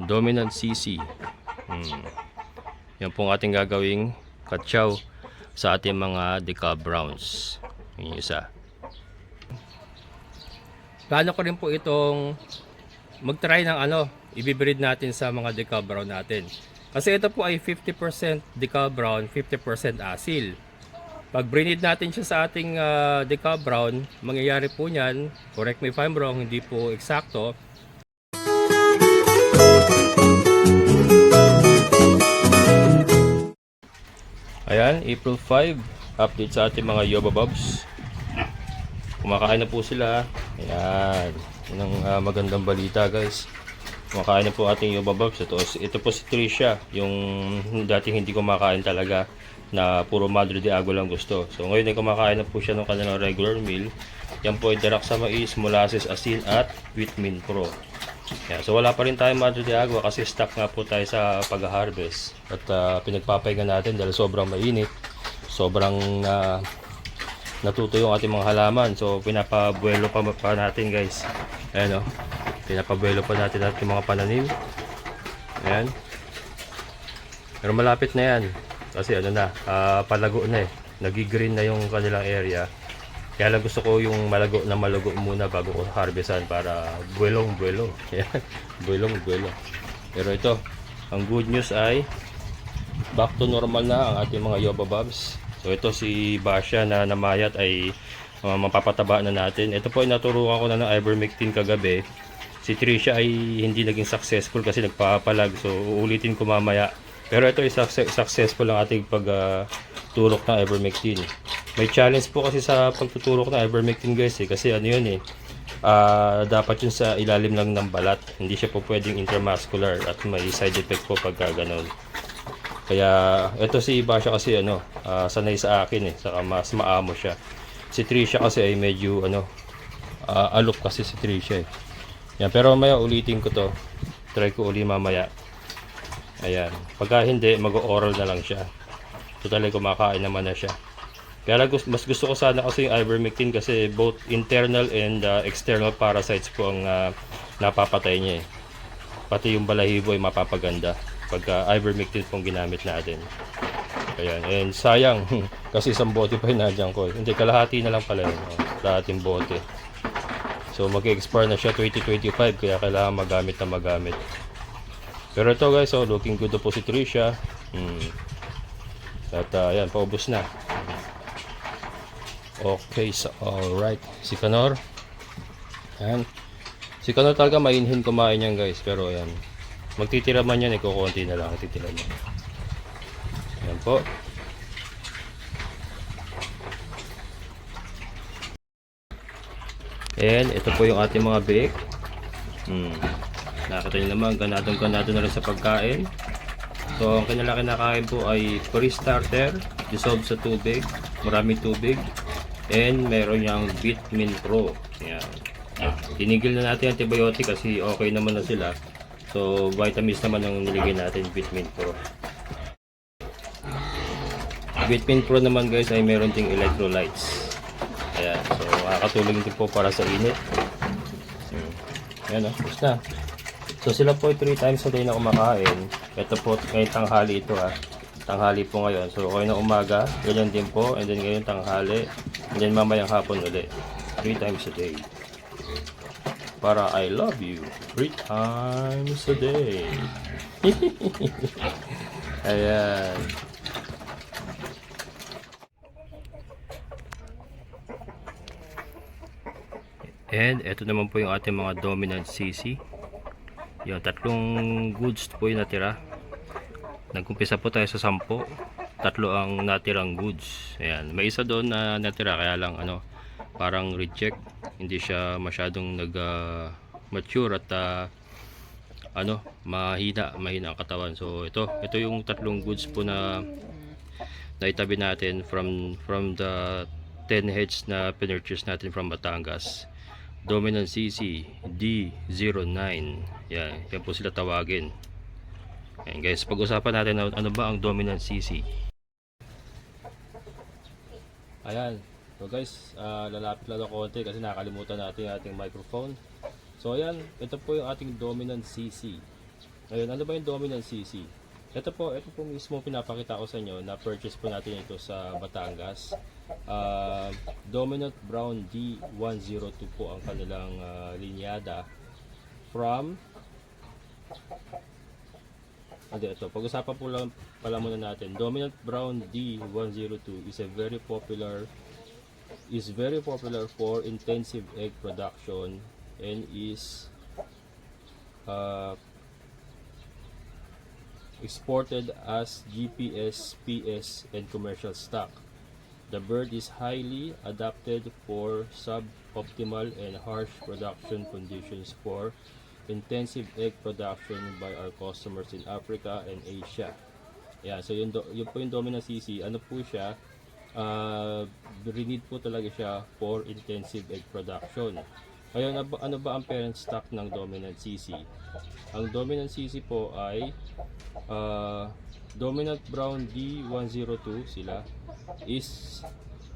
dominant CC. Hmm. Yan pong ating gagawing katsaw sa ating mga decal browns. Yun yung isa. Plano ko rin po itong mag-try ng ano, ibibreed natin sa mga decal brown natin. Kasi ito po ay 50% decal brown, 50% asil. Pag breed natin siya sa ating uh, decal brown, mangyayari po niyan, correct me if I'm wrong, hindi po eksakto, Ayan, April 5, update sa ating mga Yoba Bobs. Kumakain na po sila. Ayan, yun ang ah, magandang balita guys. Kumakain na po ating Yoba Bobs. Ito, ito po si Trisha, yung dating hindi kumakain talaga na puro Madre de Agua lang gusto. So ngayon ay kumakain na po siya ng kanilang regular meal. Yan po ay darak sa mais, molasses, asin at Vitamin Pro. Yeah, so wala pa rin tayong Madre de Agua kasi stuck nga po tayo sa pag-harvest. At ah, pinagpapahinga natin dahil sobrang mainit. Sobrang ah, natuto yung ating mga halaman. So pinapabuelo pa, pa natin guys. Ayan o. Pinapabuelo pa natin ating mga pananim. Ayan. Pero malapit na yan. Kasi ano na, ah, palago na eh. Nagi-green na yung kanilang area. Kaya lang gusto ko yung malago na malago muna bago ko harvestan para buwelong buwelo. buwelong buwelo. Pero ito, ang good news ay back to normal na ang ating mga Yoba Bobs. So ito si Basha na namayat ay uh, mapapataba na natin. Ito po ay naturuan ko na ng ivermectin kagabi. Si Trisha ay hindi naging successful kasi nagpapalag. So uulitin ko mamaya. Pero ito success, successful ang ating pagturok ng ivermectin. May challenge po kasi sa pagtuturok ng ivermectin guys eh. Kasi ano yun eh. ah, dapat yun sa ilalim lang ng balat. Hindi siya po pwedeng intramuscular at may side effect po pagka ganun. Kaya ito si Basha kasi ano, ah, sanay sa akin eh, saka mas maamo siya. Si Trisha kasi ay medyo ano, ah, alok kasi si Trisha eh. Yan, pero mamaya ulitin ko to. Try ko uli mamaya. Ayan. Pagka hindi, mag-oral na lang siya. Totally kumakain naman na siya. Kaya mas gusto ko sana kasi yung ivermectin kasi both internal and ah, external parasites po ang ah, napapatay niya eh. Pati yung balahibo ay mapapaganda pagka ivermectin pong ginamit natin. Ayan. And sayang, kasi isang bote pa yung nandiyan ko. Hindi, kalahati na lang pala yun. Oh, kalahating bote. So mag-expire na siya 2025 kaya kailangan magamit na magamit. Pero ito guys, oh, looking good po si Trisha. Hmm. At uh, ayan, paubos na. Okay, so alright. Si Kanor. Ayan. Si Kanor talaga mainhin kumain yan guys. Pero ayan. Magtitira man yan, eh, kukunti na lang. Titira niya. Ayan po. And ito po yung ating mga bake. Hmm. Nakita nyo naman, ganadong ganado na rin sa pagkain. So, ang kanilang kinakain po ay pre-starter, dissolved sa tubig, marami tubig, and meron niyang Vitamin Pro. Yan. Tinigil na natin antibiotic kasi okay naman na sila. So, vitamins naman ang niligay natin, Vitamin Pro. Vitamin Pro naman guys ay meron ding electrolytes. Ayan, so makakatulong din po para sa init. Ayan o, gusto na. So sila po 3 times a day na kumakain. Ito po ngayon tanghali ito ha. Tanghali po ngayon. So kayo na umaga, ganyan din po. And then ngayon tanghali. And then mamayang hapon ulit. 3 times a day. Para I love you. 3 times a day. Ayan. And ito naman po yung ating mga dominant CC. Yung tatlong goods po yung natira. Nagkumpisa po tayo sa 10. Tatlo ang natirang goods. Ayan. May isa doon na natira kaya lang ano, parang reject. Hindi siya masyadong nag ah, mature at ah, ano, mahina, mahina ang katawan. So ito, ito yung tatlong goods po na naitabi natin from from the 10 heads na pinurchase natin from Batangas. Dominant CC D09. Yan, yan po sila tawagin. Yan guys, pag-usapan natin na- ano ba ang dominant CC. Ayan. So guys, ah, lalapit lang ako konti kasi nakalimutan natin yung ating microphone. So ayan, ito po yung ating dominant CC. Ayun, ano ba yung dominant CC? Ito po, ito po mismo pinapakita ko sa inyo na purchase po natin ito sa Batangas. Ah, dominant Brown D102 po ang kanilang ah, linyada from hindi, ito. Pag-usapan po lang pala muna natin. Dominant Brown D102 is a very popular is very popular for intensive egg production and is uh, exported as GPS, PS, and commercial stock. The bird is highly adapted for suboptimal and harsh production conditions for intensive egg production by our customers in Africa and Asia. Yeah, so yun, do- yun po yung dominant CC. Ano po siya? Uh, need po talaga siya for intensive egg production. Ngayon, ano ba, ano ba ang parent stock ng dominant CC? Ang dominant CC po ay uh, dominant brown D102 sila is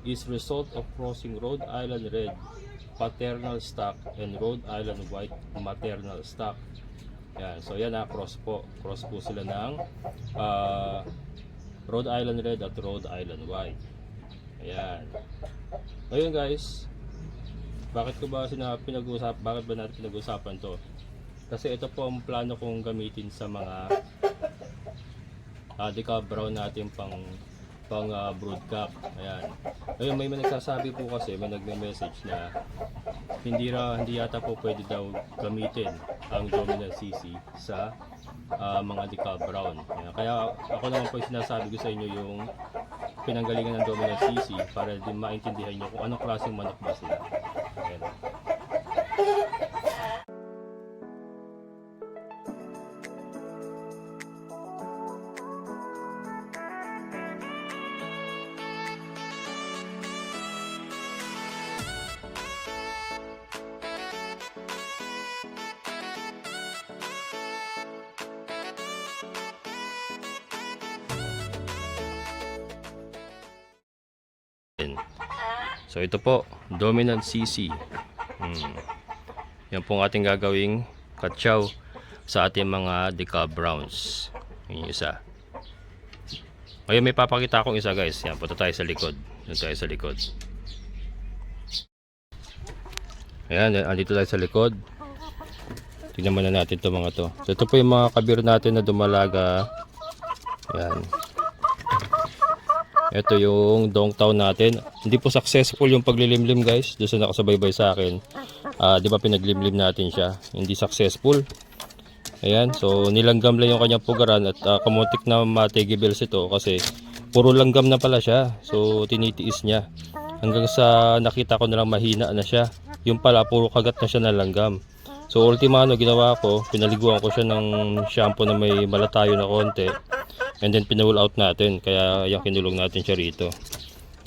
is result of crossing Rhode Island red paternal stock and Rhode Island white maternal stock. Yan, so yan na cross po. Cross po sila ng uh, Rhode Island red at Rhode Island white. Ayan. Ngayon guys, bakit ko ba sina pinag-usap bakit ba natin pinag-usapan to? Kasi ito po ang plano kong gamitin sa mga uh, decal brown natin pang pang uh, broodcock. Ayan. Ngayon may nagsasabi po kasi, may nagme-message na hindi ra hindi yata po pwede daw gamitin ang dominant CC sa ah, mga decal brown. Ayan. Kaya ako naman po sinasabi ko sa inyo yung pinanggalingan ng dominant CC para din maintindihan nyo kung anong klaseng manok ba sila. Ayan. Ito po, dominant CC. Hmm. Yan po ang ating gagawing katsaw sa ating mga decal browns. Yan yung isa. Ngayon may papakita akong isa guys. Yan, punta tayo sa likod. Doon tayo sa likod. Ayan, andito tayo sa likod. Tingnan muna natin to mga to. So ito po yung mga kabir natin na dumalaga. Ayan. Ito yung dongtaw natin. Hindi po successful yung paglilimlim guys. Doon sa nakasubaybay sa akin. Ah, di ba pinaglimlim natin siya? Hindi successful. Ayan. So nilanggam lang yung kanyang pugaran at uh, kamuntik na matigibils ito kasi puro langgam na pala siya. So tinitiis niya. Hanggang sa nakita ko na lang mahina na siya. Yung pala puro kagat na siya ng langgam. So ultima ano ginawa ko, pinaliguan ko siya ng shampoo na may malatayo na konti. And then pinull out natin. Kaya yung kinulong natin siya rito.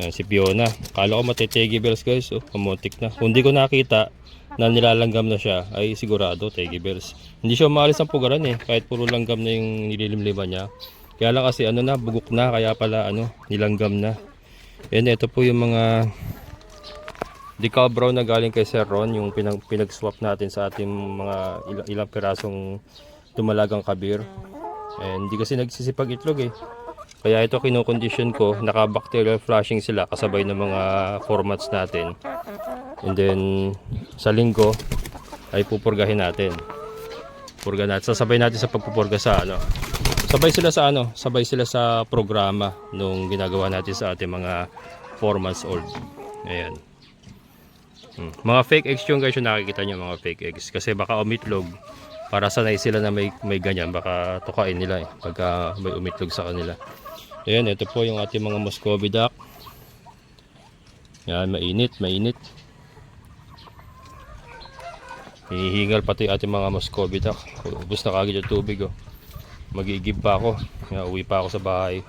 Ayan, si Fiona. Kala ko matitegi bells guys. Oh, kamuntik na. Kung di ko nakita na nilalanggam na siya, ay sigurado tegi bells. Hindi siya umaalis ang pugaran eh. Kahit puro langgam na yung nililimliman niya. Kaya lang kasi ano na, bugok na. Kaya pala ano, nilanggam na. And ito po yung mga decal brown na galing kay Sir Ron. Yung pinag, pinag-swap natin sa ating mga ilang, ilang pirasong dumalagang kabir. And hindi kasi nagsisipag itlog eh. Kaya ito kinokondisyon ko, naka-bacterial flushing sila kasabay ng mga formats natin. And then sa linggo ay pupurgahin natin. Purga natin. Sasabay natin sa pagpupurga sa ano. Sabay sila sa ano, sabay sila sa programa nung ginagawa natin sa ating mga 4 months old. Ayan. Hmm. Mga fake eggs yung guys yung nakikita nyo mga fake eggs. Kasi baka umitlog para sanay sila na may, may ganyan. Baka tukain nila eh. Pagka may umitlog sa kanila. Ayan, ito po yung ating mga Muscovy duck. Yan, mainit, mainit. Hinihingal pati ating mga Muscovy duck. Ubus na kagad yung tubig oh. Magigib pa ako. Yan, uwi pa ako sa bahay.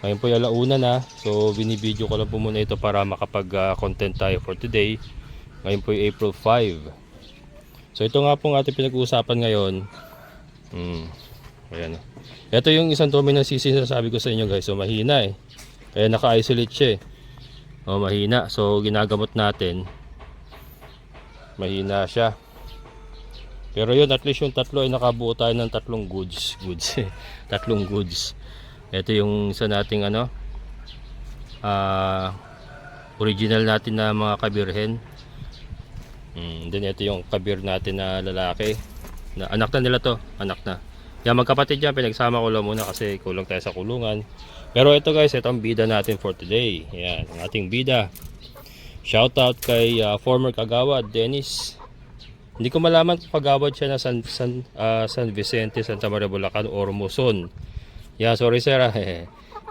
Ngayon po yung alauna na. So binibideo ko lang po muna ito para makapag-content tayo for today. Ngayon po yung April 5. So ito nga po ang ating pinag-uusapan ngayon. Hmm. Ayan. Ito yung isang dominant CC na sabi ko sa inyo guys. So mahina eh. Kaya naka-isolate siya eh. O mahina. So ginagamot natin. Mahina siya. Pero yun, at least yung tatlo ay nakabuo tayo ng tatlong goods. Goods. tatlong goods. Ito yung isa nating ano, ah, original natin na mga kabirhen. Mm, then ito yung kabir natin na lalaki. Na, anak na nila to. Anak na. Yan magkapatid yan. Pinagsama ko lang muna kasi kulang tayo sa kulungan. Pero ito guys, ito ang bida natin for today. Yan, ang ating bida. Shoutout kay ah, former kagawad, Dennis. Hindi ko malaman kung kagawad siya na San, San, ah, San Vicente, Santa Maria, Bulacan or Muson. Yeah, sorry sir.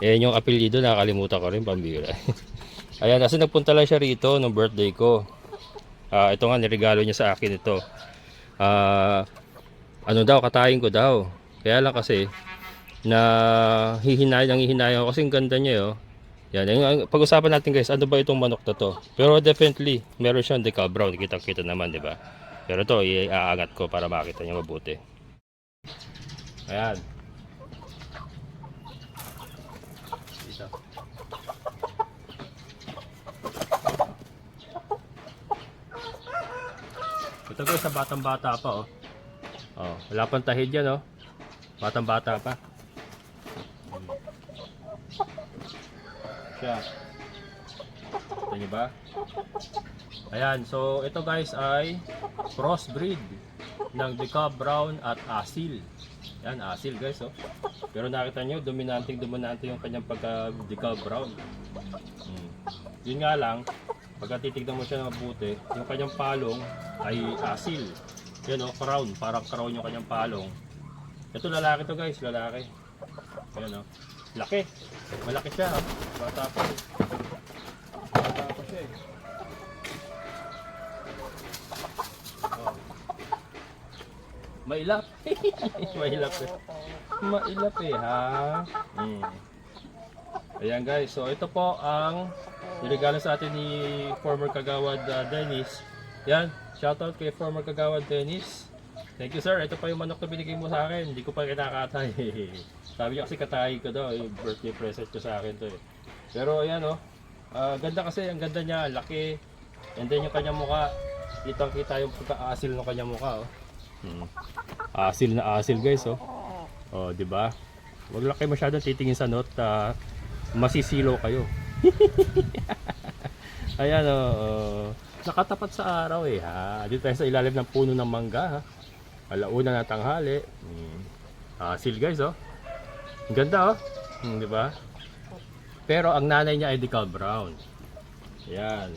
Yan yung apelyido, nakakalimutan ko rin, pambira. Ayan, kasi nagpunta lang siya rito nung birthday ko. Ah, ito nga, niregalo niya sa akin ito. Ah, ano daw, katayin ko daw. Kaya lang kasi, na hihinay, nang hihinay ako kasi ang ganda niya, oh. Yan, pag-usapan natin guys, ano ba itong manok na to? Pero definitely, meron siyang decal brown, kita-kita naman, di ba? Pero to, iaangat ko para makita niyo mabuti. Ayan. Dito. Ito guys, sa batang-bata pa, oh. Oh, wala pang tahid yan, oh. Batang-bata pa. Hmm. Siya. Ito niyo ba? Ayan, so ito guys ay crossbreed ng Decal Brown at Asil. Yan, Asil guys, oh. Pero nakita nyo, dominanteng dominante yung kanyang pagka Decal Brown. Hmm. Yun nga lang, pagka titignan mo siya ng mabuti, yung kanyang palong ay Asil. Yan oh, crown, parang crown yung kanyang palong. Ito lalaki to guys, lalaki. Ayan oh. Laki. Malaki siya, oh. Bata pa. Bata pa siya eh. Oh. Mailap. Mailap eh. Mailap eh ha. Hmm. Ayan guys, so ito po ang niregalo sa atin ni former kagawad uh, Dennis. Yan, shoutout kay former kagawad Dennis. Thank you sir, ito pa yung manok na binigay mo sa akin. Hindi ko pa kinakatay. Sabi niya kasi katayin ko daw, yung birthday present ko sa akin to eh. Pero ayan oh, ah, ganda kasi, ang ganda niya, laki. And then yung kanyang mukha, kitang kita yung pagka-asil ng kanyang mukha oh. Hmm. Asil na asil guys oh. Oh, di ba? Wag lang kayo masyadong titingin sa note, ah, masisilo kayo. Ayan oh, oh. nakatapat sa araw eh ha. Dito tayo sa ilalim ng puno ng mangga ha. Alauna na tanghali. Hmm. Asil guys oh. Ang ganda oh. Hmm, di ba? Pero ang nanay niya ay decal brown. Ayan.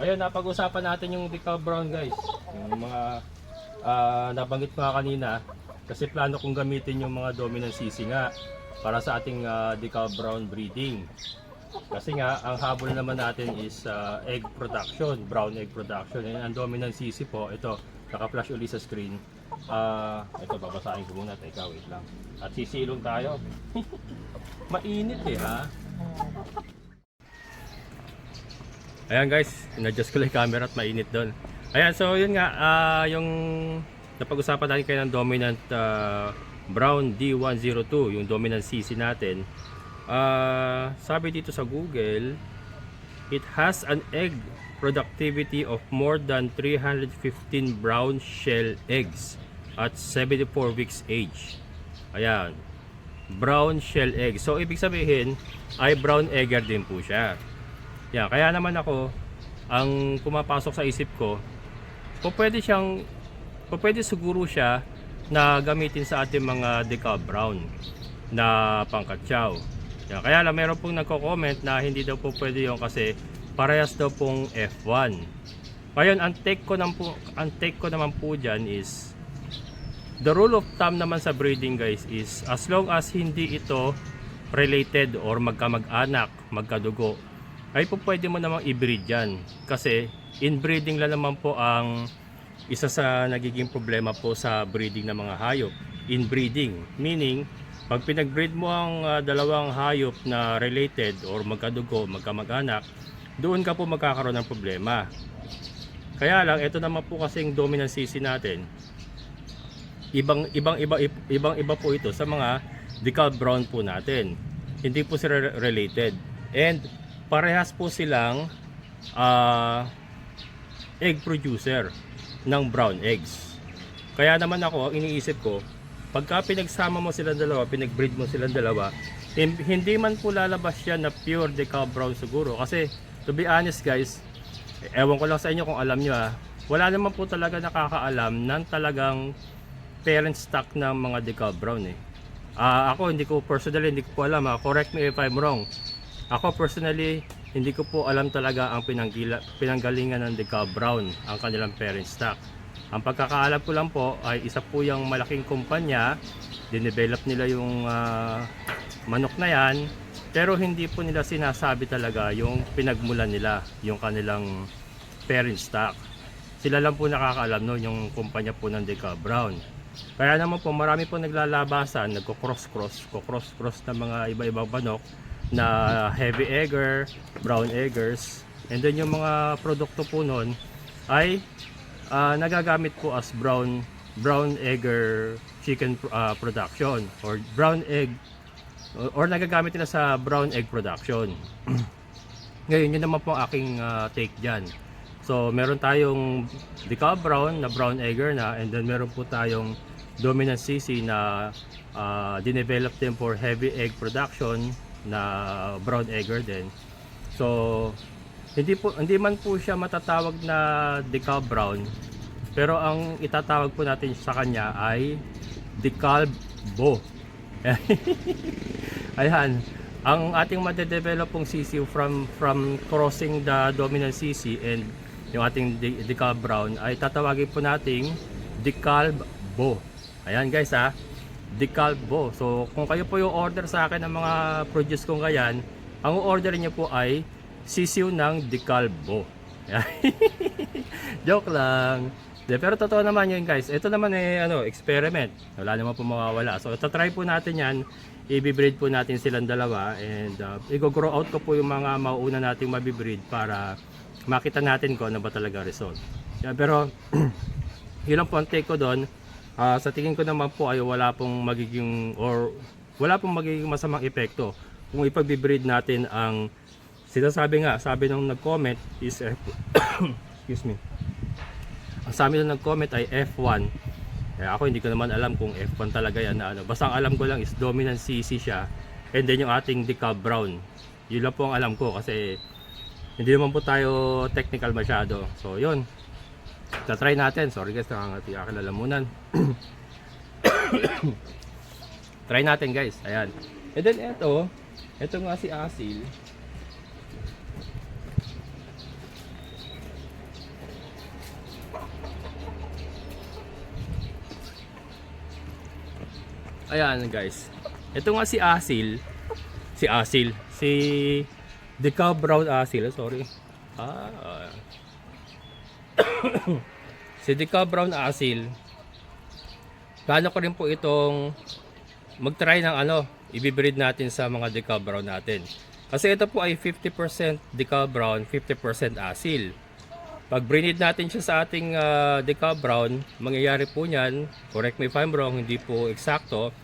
Ngayon, napag-usapan natin yung decal brown guys. Yung mga ah, nabanggit ko nga kanina. Kasi plano kong gamitin yung mga dominant CC nga para sa ating ah, decal brown breeding. Kasi nga, ang habol naman natin is ah, egg production, brown egg production. And ang dominant CC po, ito, naka-flash uli sa screen. Ah, ito, babasahin ko muna. Teka, wait lang. At sisilong tayo. Mainit eh ha. Ayan guys, in-adjust ko lang camera at mainit doon. Ayan, so yun nga, ah, yung napag-usapan natin kayo ng dominant ah, brown D102, yung dominant CC natin. Ah, sabi dito sa Google, it has an egg productivity of more than 315 brown shell eggs at 74 weeks age. Ayan, brown shell egg. So ibig sabihin ay brown egger din po siya. Yan, kaya naman ako ang pumapasok sa isip ko, po pwede siyang po pwede siguro siya na gamitin sa ating mga decal brown na pangkatsaw. Yan, kaya lang meron pong nagko-comment na hindi daw po pwede yon kasi parehas daw pong F1. Ngayon, ang take ko, naman po, ang take ko naman po dyan is the rule of thumb naman sa breeding guys is as long as hindi ito related or magkamag-anak, magkadugo, ay po pwede mo namang i-breed yan. Kasi inbreeding lang naman po ang isa sa nagiging problema po sa breeding ng mga hayop. Inbreeding, meaning pag pinag-breed mo ang ah, dalawang hayop na related or magkadugo, magkamag-anak, doon ka po magkakaroon ng problema. Kaya lang, ito naman po kasing dominant CC natin, ibang ibang iba ibang iba po ito sa mga decal brown po natin. Hindi po sila re- related. And parehas po silang ah, egg producer. Ng brown eggs. Kaya naman ako, iniisip ko, pagka pinagsama mo silang dalawa, pinagbreed mo silang dalawa, hin- hindi man po lalabas yan na pure decal brown siguro. Kasi, to be honest guys, ewan ko lang sa inyo kung alam nyo ah, wala naman po talaga nakakaalam ng talagang parent stock ng mga decal brown eh. Ah, ako hindi ko personally hindi ko po alam ah. correct me if I'm wrong. Ako personally hindi ko po alam talaga ang pinanggalingan ng decal brown ang kanilang parent stock. Ang pagkakaalam ko lang po ay isa po yung malaking kumpanya, dinevelop nila yung ah, manok na yan, pero hindi po nila sinasabi talaga yung pinagmulan nila, yung kanilang parent stock. Sila lang po nakakaalam no, yung kumpanya po ng Deca Brown. Kaya naman po marami po naglalabasan, nagko-cross-cross, ko-cross-cross ng mga iba-ibang manok na heavy egger, brown eggers. And then yung mga produkto po nun ay ah, nagagamit po as brown brown egger chicken ah, production or brown egg or, or nagagamit nila sa brown egg production. Ngayon, yun naman po ang aking ah, take dyan. So, meron tayong decal brown na brown egger na and then meron po tayong dominant CC na uh, dinevelop din for heavy egg production na brown egger din. So, hindi po hindi man po siya matatawag na decal brown pero ang itatawag po natin sa kanya ay decalbo. Ayan. Ang ating madedevelop pong CC from from crossing the dominant CC and yung ating de- decal brown ay tatawagin po nating decalbo. Ayan guys ha. Decalbo. So kung kayo po yung order sa akin ng mga produce kong ganyan, ang order niyo po ay sisiw ng decalbo. Joke lang. De, pero totoo naman yun guys. Ito naman eh ano, experiment. Wala naman po mawawala. So try po natin yan. I-breed po natin silang dalawa and uh, i-grow out ko po yung mga mauuna nating mabibreed para makita natin kung ano ba talaga result. Yeah, pero yun lang po ang take ko doon. Ah, sa tingin ko naman po ay wala pong magiging or wala pong magiging masamang epekto kung ipag-breed natin ang sinasabi nga, sabi nung nag-comment is F excuse me. Ang sabi nung nag-comment ay F1. Kaya ako hindi ko naman alam kung F1 talaga yan na ano. Basta ang alam ko lang is dominant CC siya and then yung ating decal brown. Yun lang po ang alam ko kasi hindi naman po tayo technical masyado. So yun. Tatry natin. Sorry guys, nakangati aking lalamunan. Try natin guys. Ayan. And then eto, eto nga si Asil. Ayan guys. Ito nga si Asil. Si Asil. Si Decal Brown Asil. Sorry. Ah. si Brown Asil. Plano ko rin po itong mag-try ng ano, ibibreed natin sa mga Decal Brown natin. Kasi ito po ay 50% Decal Brown, 50% Asil. Pag breed natin siya sa ating uh, Decal Brown, mangyayari po niyan, correct me if I'm wrong, hindi po eksakto,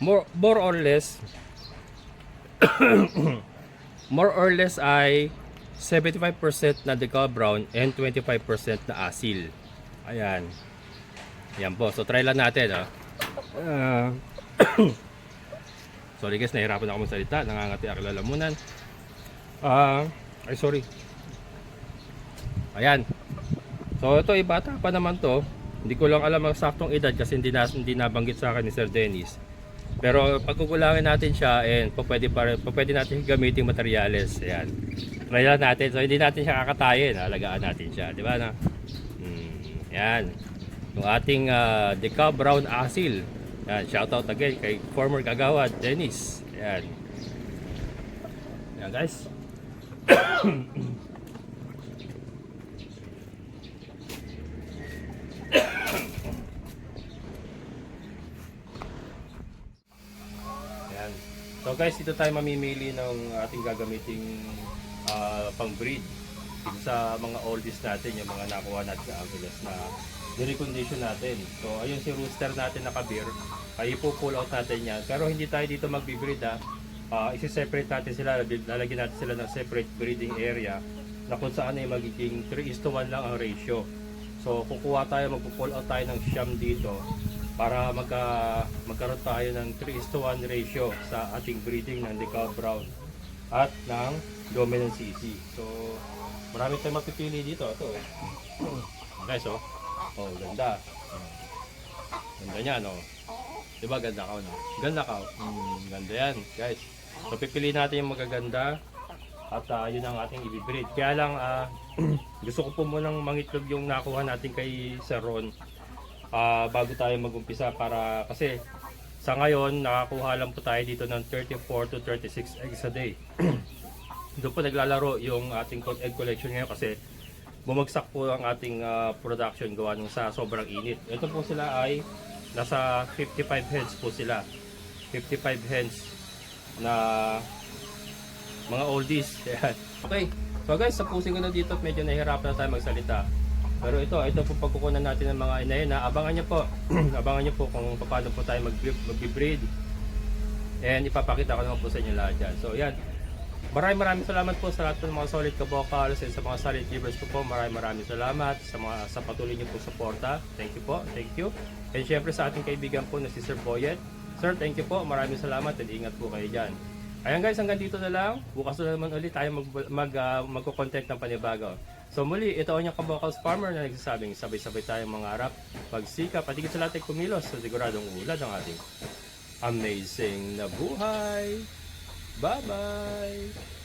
more, more or less, more or less ay 75% na Decal Brown and 25% na Asil. Ayan. Ayan po. So, try lang natin. Ah. Ah. sorry guys, nahirapan ako magsalita. Nangangati ako lalamunan. Ah, ay sorry. Ayan. So ito ay bata pa naman to. Hindi ko lang alam ang saktong edad kasi hindi, na, hindi nabanggit sa akin ni Sir Dennis. Pero pagkukulangin natin siya and pwede, pa, pwede natin gamitin materyales. Ayan. Try lang natin. So hindi natin siya kakatayin. Alagaan natin siya. Di ba na? Hmm, ayan. Yung ating uh, Deca Brown Asil. Ayan. Shoutout again kay former kagawad Dennis. Ayan. Ayan guys. Ayan. So guys, dito tayo mamimili ng ating gagamiting ah, pang-breed. Sa mga oldies natin, yung mga nakuha natin sa Angeles na nirecondition natin. So ayun si rooster natin na kabir, ay ipo-pull out natin yan. Pero hindi tayo dito magbe-breed ha. Ah, isi-separate natin sila, lalagyan natin sila ng separate breeding area na kung saan ay magiging 3 is to 1 lang ang ratio. So kukuha tayo, magpo-pull out tayo ng siyam dito para magka, magkaroon tayo ng 3 is to 1 ratio sa ating breeding ng Decal Brown at ng Dominant CC. So marami tayong mapipili dito. Ito eh. Guys oh. Oh, ganda. Ganda niya no. Diba ganda ka no? Ganda ka. Mm, ganda yan guys. So pipili natin yung magaganda at ah, yun ang ating ibibreed. Kaya lang ah, gusto ko po munang mangitlog yung nakuha natin kay Sir Ron ah, bago tayo magumpisa para kasi sa ngayon nakakuha lang po tayo dito ng 34 to 36 eggs a day. Doon po naglalaro yung ating egg collection ngayon kasi bumagsak po ang ating ah, production gawa nung sa sobrang init. Ito po sila ay nasa 55 hens po sila. 55 hens na mga oldies. Okay. So guys, tapusin ko na dito at medyo nahihirapan na tayo magsalita. Pero ito, ito po pagkukunan natin ng mga inayin na abangan nyo po. abangan nyo po kung paano po tayo mag- mag-breed. And ipapakita ko naman po sa inyo lahat yan. So yan. Maraming maraming salamat po sa lahat ng mga solid kabokals and sa mga solid viewers ko po. Maraming maraming salamat sa mga sa patuloy niyo po suporta. Thank you po. Thank you. And syempre sa ating kaibigan po na si Sir Boyet. Sir, thank you po. Maraming salamat and ingat po kayo dyan. Ayan guys, hanggang dito na lang. Bukas na naman ulit tayo mag, mag, uh, magko-content ng panibago. So muli, ito ang inyong kabokals farmer na nagsasabing sabay-sabay tayong mangarap, pagsikap at higit sa lahat ay kumilos sa siguradong ulad ng ating amazing na buhay. Bye-bye!